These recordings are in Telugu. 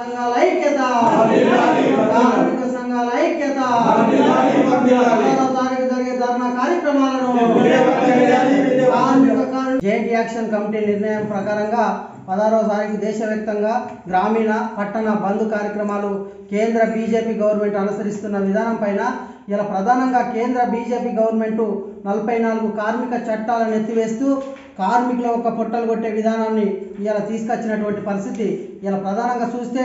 సంఘాల ఐక్యత. కార్మిక సంఘాల ఐక్యత. తారీఖు జరిగే ధర్నా కార్యక్రమాలను కార్మిక యాక్షన్ కమిటీ నిర్ణయం ప్రకారంగా పదహారవ తారీఖు దేశవ్యాప్తంగా గ్రామీణ పట్టణ బంద్ కార్యక్రమాలు కేంద్ర బీజేపీ గవర్నమెంట్ అనుసరిస్తున్న విధానం పైన ఇలా ప్రధానంగా కేంద్ర బీజేపీ గవర్నమెంట్ నలభై నాలుగు కార్మిక చట్టాలను ఎత్తివేస్తూ కార్మికుల ఒక పొట్టలు కొట్టే విధానాన్ని ఇలా తీసుకొచ్చినటువంటి పరిస్థితి. ఇలా ప్రధానంగా చూస్తే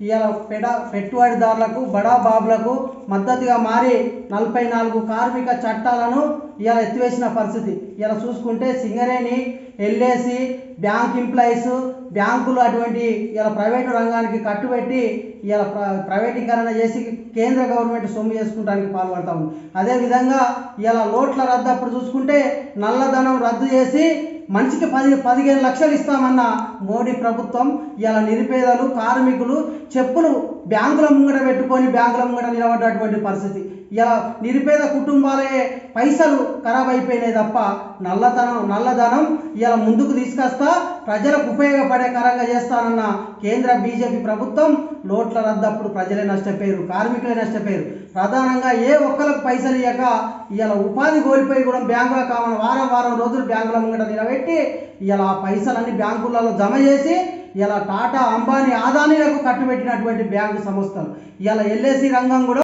ఇలా పెడ పెట్టుబడిదారులకు బడా బాబులకు మద్దతుగా మారి నలభై నాలుగు కార్మిక చట్టాలను ఇలా ఎత్తివేసిన పరిస్థితి. ఇలా చూసుకుంటే సింగరేణి ఎల్ఏసి బ్యాంక్ ఎంప్లాయీస్ బ్యాంకులు అటువంటి ఇలా ప్రైవేటు రంగానికి కట్టుబెట్టి ఇలా ప్ర- ప్రైవేటీకరణ చేసి కేంద్ర గవర్నమెంట్ సొమ్ము చేసుకుంటానికి పాల్పడతాం అదేవిధంగా ఇలా లోట్ల రద్దు అప్పుడు చూసుకుంటే నల్లధనం రద్దు చేసి మనిషికి పది పదిహేను లక్షలు ఇస్తామన్న మోడీ ప్రభుత్వం ఇలా నిరుపేదలు కార్మికులు చెప్పులు బ్యాంకుల ముంగట పెట్టుకొని బ్యాంకుల ముంగట నిలబడ్డటువంటి పరిస్థితి. ఇలా నిరుపేద కుటుంబాలే పైసలు ఖరాబ్ అయిపోయినాయి తప్ప నల్లధనం నల్లధనం ఇలా ముందుకు తీసుకొస్తా ప్రజలకు ఉపయోగపడే కరంగా చేస్తానన్న కేంద్ర బీజేపీ ప్రభుత్వం లోట్ల రద్దప్పుడు ప్రజలే నష్టపోయారు కార్మికులే నష్టపోయారు. ప్రధానంగా ఏ ఒక్కరికి పైసలు ఇవ్వక ఇలా ఉపాధి కోల్పోయి కూడా బ్యాంకులో కావాలి వారం వారం రోజులు బ్యాంకుల ముంగట నిలబెట్టి ఇలా ఆ పైసలన్నీ బ్యాంకులలో జమ చేసి ఇలా టాటా అంబానీ ఆదానీలకు కట్టుబెట్టినటువంటి బ్యాంకు సంస్థలు. ఇలా ఎల్ఐసి రంగం కూడా